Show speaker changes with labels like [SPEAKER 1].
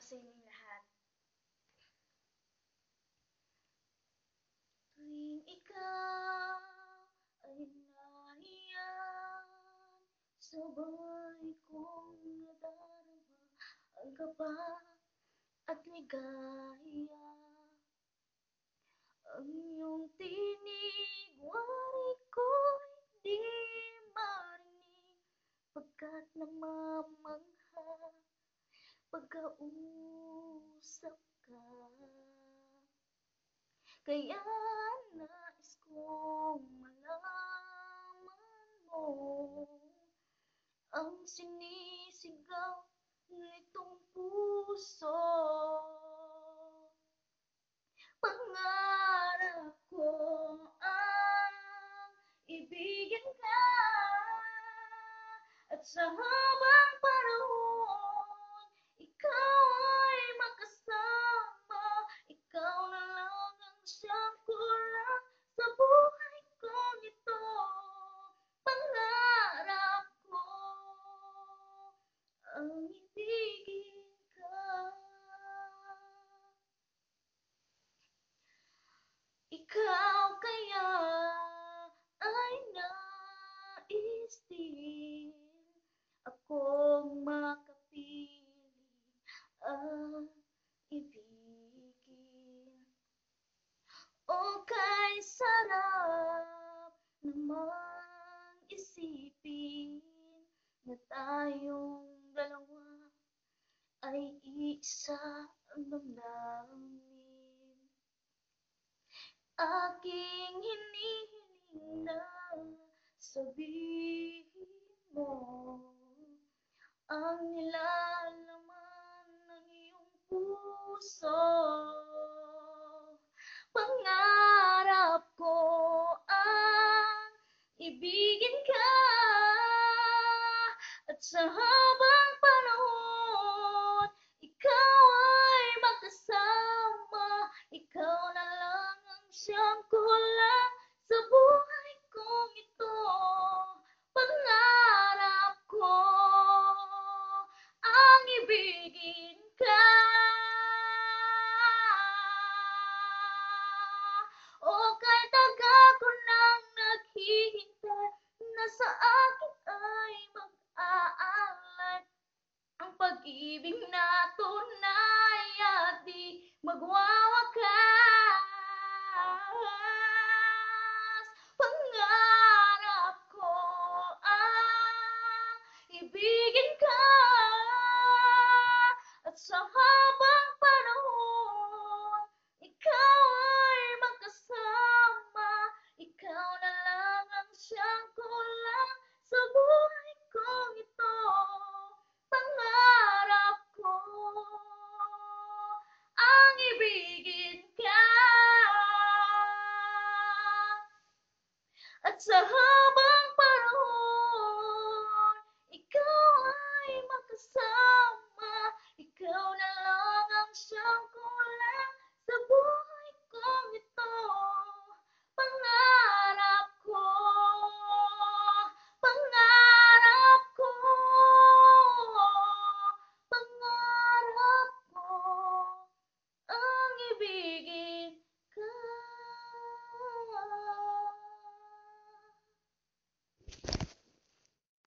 [SPEAKER 1] sa inyong lahat. Tuwing ikaw ay naiyan, sabay kong nadarama ang kaba at ligaya. Ang iyong tinig, wari ko'y di marinig, pagkat namamangha pagkausap ka. Kaya nais kong malaman mo ang sinisigaw nitong puso. Pangarap ko ang ibigin ka sa habang din akong makapiling at ibigin. O kay sarap namang isipin na tayong dalawa ay isa ang. Aking hinihiling na sabihin mo ang nilalaman ng iyong puso. Pangarap ko ang ibigin ka at sa habang sa akin ay mag-aalay ang pag-ibig na tunay at di magwawakas. Big